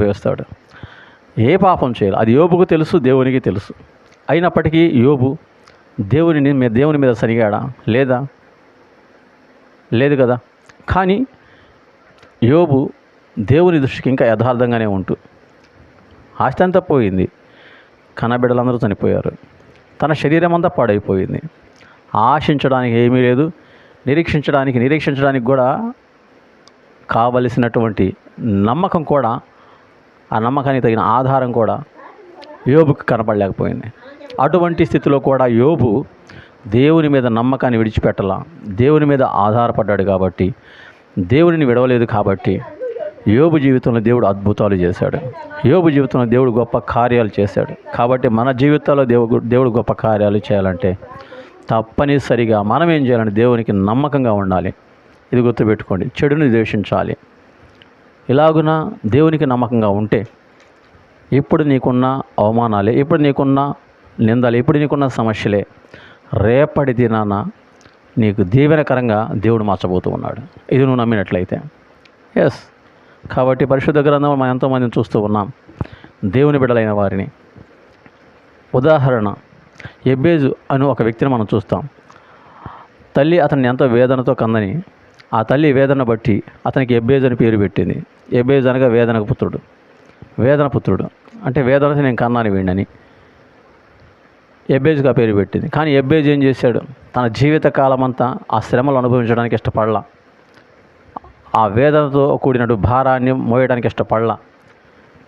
వేస్తాడు ఏ పాపం చేయాలి? అది యోబుకు తెలుసు దేవునికి తెలుసు. అయినప్పటికీ యోబు దేవుని మీద దేవుని మీద సరిగాడా? లేదా? లేదు కదా? కానీ యోబు దేవుని దృష్టికి ఇంకా యథార్థంగానే ఉంటూ. ఆస్తి అంతా పోయింది కన్నబిడ్డలందరూ చనిపోయారు. తన శరీరం అంతా పాడైపోయింది. ఆశించడానికి ఏమీ లేదు. నిరీక్షించడానికి నిరీక్షించడానికి కూడా కావలసినటువంటి నమ్మకం కూడా ఆ నమ్మకానికి తగిన ఆధారం కూడా యోబుకు కనపడలేకపోయింది. అటువంటి స్థితిలో కూడా యోబు దేవుని మీద నమ్మకాన్ని విడిచిపెట్టలా. దేవుని మీద ఆధారపడ్డాడు కాబట్టి దేవుడిని విడవలేదు కాబట్టి యోబు జీవితంలో దేవుడు అద్భుతాలు చేశాడు. యోబు జీవితంలో దేవుడు గొప్ప కార్యాలు చేశాడు. కాబట్టి మన జీవితాల్లో దేవుడు దేవుడు గొప్ప కార్యాలు చేయాలంటే తప్పనిసరిగా మనం ఏం చేయాలంటే దేవునికి నమ్మకంగా ఉండాలి. ఇది గుర్తుపెట్టుకోండి. చెడుని ద్వేషించాలి. ఇలాగున దేవునికి నమ్మకంగా ఉంటే ఇప్పుడు నీకున్న అవమానాలే ఇప్పుడు నీకున్న నిందలు ఇప్పుడు నీకున్న సమస్యలే రేపటి దినాన నీకు దీవెనకరంగా దేవుడు మార్చబోతూ ఉన్నాడు. ఇది నువ్వు నమ్మినట్లయితే. ఎస్ కాబట్టి పరిశుద్ధ గ్రంథం మనం ఎంతోమందిని చూస్తూ ఉన్నాం. దేవుని బిడ్డలైన వారిని. ఉదాహరణ ఎబ్బేజు అని ఒక వ్యక్తిని మనం చూస్తాం. తల్లి అతన్ని ఎంతో వేదనతో కందని ఆ తల్లి వేదన బట్టి అతనికి ఎబ్బేజ్ అని పేరు పెట్టింది. ఎబ్బేజ్ అనగా వేదనకు పుత్రుడు. వేదన పుత్రుడు. అంటే వేదనతో నేను కన్నాను వీడిని ఎబ్బేజ్గా పేరు పెట్టింది. కానీ ఎబ్బేజ్ ఏం చేశాడు? తన జీవిత కాలమంతా ఆ శ్రమలు అనుభవించడానికి ఇష్టపడలా. ఆ వేదనతో కూడినటు భారాన్ని మోయడానికి ఇష్టపడలా.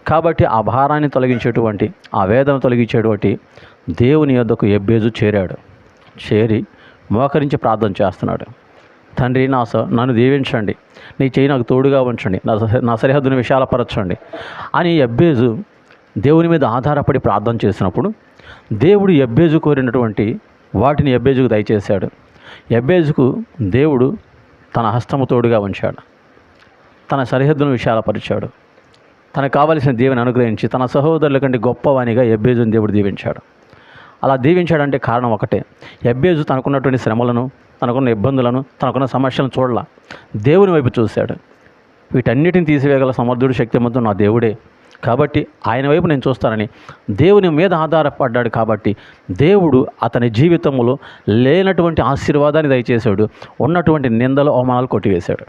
కాబట్టి ఆ భారాన్ని తొలగించేటువంటి ఆ వేదన తొలగించేటువంటి దేవుని యొద్దకు ఎబ్బేజు చేరాడు. చేరి మోకరించి ప్రార్థన చేస్తున్నాడు. తండ్రి నా స నన్ను దీవించండి. నీ చేయి నాకు తోడుగా ఉంచండి. నా నా సరిహద్దును విశాలపరచండి. అని ఎబ్బేజు దేవుని మీద ఆధారపడి ప్రార్థన చేసినప్పుడు దేవుడు ఎబ్బేజు కోరినటువంటి వాటిని ఎబ్బేజుకు దయచేశాడు. ఎబ్బేజుకు దేవుడు తన హస్తము తోడుగా ఉంచాడు. తన సరిహద్దును విశాలపరిచాడు. తనకు కావలసిన దేవుని అనుగ్రహించి తన సహోదరుల కంటే గొప్పవానిగా ఎబ్బేజుని దేవుడు దీవించాడు. అలా దీవించాడంటే కారణం ఒకటే. ఎబ్బేజు తనకున్నటువంటి శ్రమలను తనకున్న ఇబ్బందులను తనకున్న సమస్యలను చూడాల. దేవుని వైపు చూశాడు. వీటన్నిటిని తీసివేయగల సమర్థుడు శక్తిమంతుడు నా దేవుడే. కాబట్టి ఆయన వైపు నేను చూస్తానని దేవుని మీద ఆధారపడ్డాడు కాబట్టి దేవుడు అతని జీవితంలో లేనటువంటి ఆశీర్వాదాన్ని దయచేశాడు. ఉన్నటువంటి నిందలు అవమానాలు కొట్టివేశాడు.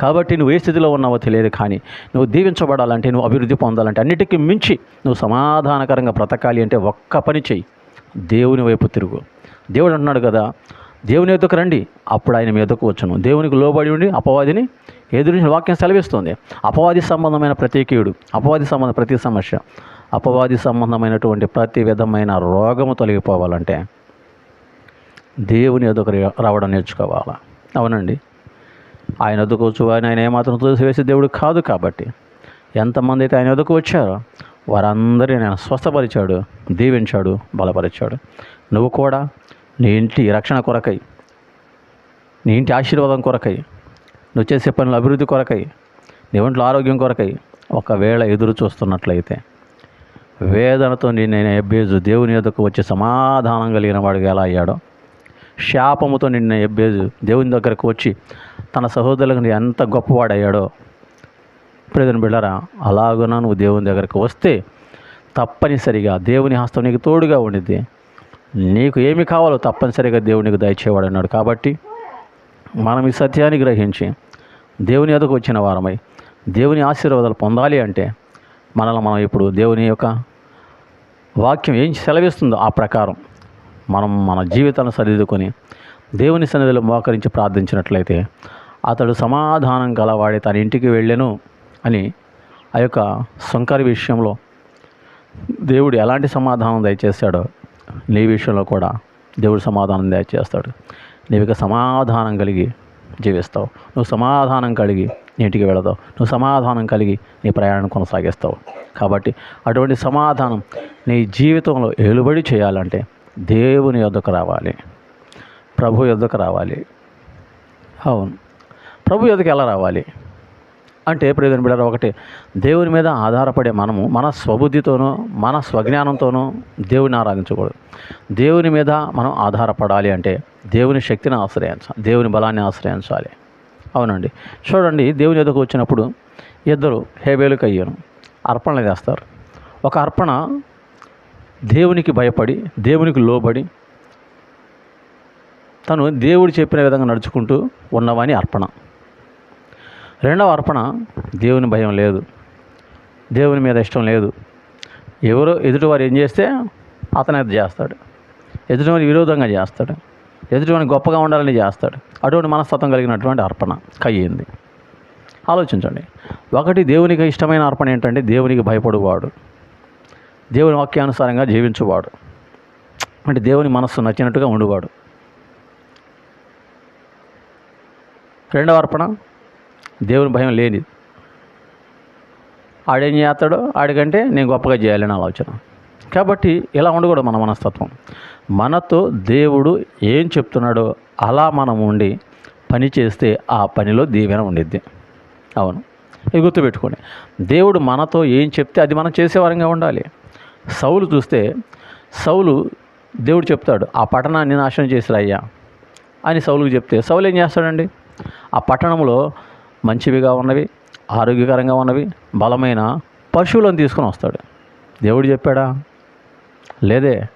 కాబట్టి నువ్వు ఏ స్థితిలో ఉన్నావో తెలియదు కానీ నువ్వు దీవించబడాలంటే నువ్వు అభివృద్ధి పొందాలంటే అన్నిటికీ మించి నువ్వు సమాధానకరంగా బ్రతకాలి అంటే ఒక్క పని చెయ్యి. దేవుని వైపు తిరుగు. దేవుడు అంటున్నాడు కదా దేవుని ఎదుకు రండి. అప్పుడు ఆయన మీ ఎదుకు వచ్చును. దేవునికి లోబడి ఉండి అపవాదిని ఎదురించిన వాక్యం సెలవిస్తుంది. అపవాది సంబంధమైన ప్రతి అపవాది సంబంధ ప్రతి సమస్య అపవాది సంబంధమైనటువంటి ప్రతి విధమైన రోగము తొలగిపోవాలంటే దేవుని ఎదుకు రావడం నేర్చుకోవాలా? అవునండి. ఆయన ఎదుకు వచ్చు ఆయన ఆయన ఏమాత్రం తోసివేసే దేవుడు కాదు కాబట్టి. ఎంతమంది అయితే ఆయన ఎదుకు వచ్చారో వారందరినీ ఆయన స్వస్థపరిచాడు దీవించాడు బలపరిచాడు. నువ్వు కూడా నీ ఇంటి రక్షణ కొరకై నీ ఇంటి ఆశీర్వాదం కొరకై నువ్వు చేసే పనుల అభివృద్ధి కొరకై నీ ఒంట్లో ఆరోగ్యం కొరకై ఒకవేళ ఎదురు చూస్తున్నట్లయితే వేదనతో నిన్న ఎబ్బేజు దేవుని ఎదుకు వచ్చి సమాధానం కలిగిన వాడిగా ఎలా అయ్యాడో శాపముతో నిన్న ఎబ్బేజు దేవుని దగ్గరకు వచ్చి తన సహోదరులకు ఎంత గొప్పవాడయ్యాడో ప్రజలను బిళ్ళరా అలాగున నువ్వు దేవుని దగ్గరకు వస్తే తప్పనిసరిగా దేవుని హస్తం నీకు తోడుగా ఉండిద్ది. నీకు ఏమి కావాలో తప్పనిసరిగా దేవునికి దయచేవాడు అన్నాడు. కాబట్టి మనం ఈ సత్యాన్ని గ్రహించి దేవుని ఎదుకు వచ్చిన వారమై దేవుని ఆశీర్వాదాలు పొందాలి అంటే మనల్ని మనం ఇప్పుడు దేవుని యొక్క వాక్యం ఏం సెలవిస్తుందో ఆ ప్రకారం మనం మన జీవితాన్ని సరిదిద్దుకొని దేవుని సన్నిధిలో మోకరించి ప్రార్థించినట్లయితే అతడు సమాధానం గలవాడి తన ఇంటికి వెళ్ళెను అని ఆ యొక్క సొంకరి విషయంలో దేవుడు ఎలాంటి సమాధానం దయచేశాడో నీ విషయంలో కూడా దేవుడు సమాధానం దయచేస్తాడు. నీవు సమాధానం కలిగి జీవిస్తావు. నువ్వు సమాధానం కలిగి నీ ఇంటికి వెళతావు. నువ్వు సమాధానం కలిగి నీ ప్రయాణం కొనసాగిస్తావు. కాబట్టి అటువంటి సమాధానం నీ జీవితంలో ఎలుబడి చేయాలంటే దేవుని యొద్దకు రావాలి. ప్రభు యొద్దకు రావాలి. అవును. ప్రభు యొద్దకు ఎలా రావాలి? అంటే ప్రయోజనం బిడ్డ ఒకటి దేవుని మీద ఆధారపడే మనము మన స్వబుద్ధితోనూ మన స్వజ్ఞానంతోనూ దేవుని ఆరాధించకూడదు. దేవుని మీద మనం ఆధారపడాలి అంటే దేవుని శక్తిని ఆశ్రయించాలి దేవుని బలాన్ని ఆశ్రయించాలి. అవునండి. చూడండి దేవుని ఎదుకు వచ్చినప్పుడు ఇద్దరు హేబేలుకి కయ్యను అర్పణలు చేస్తారు ఒక అర్పణ దేవునికి భయపడి దేవునికి లోబడి తను దేవుడు చెప్పిన విధంగా నడుచుకుంటూ ఉన్నవాని అర్పణ. రెండవ అర్పణ దేవుని భయం లేదు. దేవుని మీద ఇష్టం లేదు. ఎవరు ఎదుటివారు ఏం చేస్తే అతను అది చేస్తాడు. ఎదుటివారి విరోధంగా చేస్తాడు. ఎదుటివారిని గొప్పగా ఉండాలని చేస్తాడు. అటువంటి మనస్తత్వం కలిగినటువంటి అర్పణ కయ్యింది. ఆలోచించండి. ఒకటి దేవునికి ఇష్టమైన అర్పణ ఏంటంటే దేవునికి భయపడువాడు. దేవుని వాక్యానుసారంగా జీవించువాడు. అంటే దేవుని మనస్సు నచ్చినట్టుగా ఉండువాడు. రెండవ అర్పణ దేవుని భయం లేని ఆడేం చేస్తాడో ఆడికంటే నేను గొప్పగా చేయాలని ఆలోచన. కాబట్టి ఇలా ఉండకూడదు మన మనస్తత్వం. మనతో దేవుడు ఏం చెప్తున్నాడో అలా మనం ఉండి పని చేస్తే ఆ పనిలో దీవెన ఉండిద్ది. అవును. ఇది గుర్తుపెట్టుకోండి. దేవుడు మనతో ఏం చెప్తే అది మనం చేసేవారంగా ఉండాలి. సౌలు చూస్తే సౌలు దేవుడు చెప్తాడు ఆ పట్టణాన్ని నాశనం చేసిరాయ్యా అని సౌలుకు చెప్తే సౌలు ఏం చేస్తాడండి? ఆ పట్టణంలో మంచివిగా ఉన్నవి ఆరోగ్యకరంగా ఉన్నవి బలమైన పశువులను తీసుకొని వస్తాడు. దేవుడు చెప్పాడా? లేదే.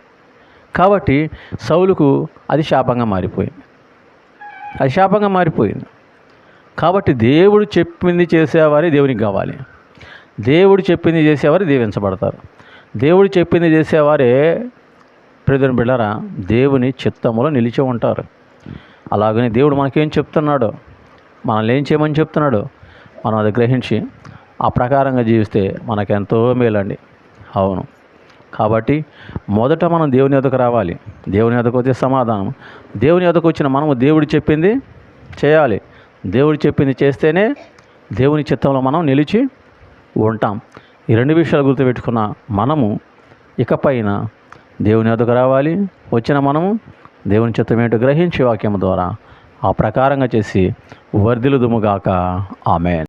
కాబట్టి సౌలుకు అది శాపంగా మారిపోయింది. అది శాపంగా మారిపోయింది. కాబట్టి దేవుడు చెప్పింది చేసేవారే దేవునికి కావాలి. దేవుడు చెప్పింది చేసేవారు దీవించబడతారు. దేవుడు చెప్పింది చేసేవారే ప్రజల బిళ్ళరా? దేవుని చిత్తములో నిలిచి ఉంటారు. అలాగని దేవుడు మనకేం చెప్తున్నాడో? మనల్ని ఏం చేయమని చెప్తున్నాడు? మనం అది గ్రహించి ఆ ప్రకారంగా జీవిస్తే మనకెంతో మేలండి. అవును. కాబట్టి మొదట మనం దేవుని ఎదుకు రావాలి. దేవుని ఎదుకు వచ్చే సమాధానం. దేవుని ఎదుకు వచ్చిన మనము దేవుడు చెప్పింది చేయాలి. దేవుడు చెప్పింది చేస్తేనే దేవుని చిత్తంలో మనం నిలిచి ఉంటాం. ఈ రెండు విషయాలు గుర్తుపెట్టుకున్న మనము ఇకపైన దేవుని ఎదుకు రావాలి. వచ్చిన మనము దేవుని చిత్తం ఏంటో గ్రహించే వాక్యం ద్వారా ఆ ప్రకారంగా చేసి వర్ధిలుదుముగాక ఆమె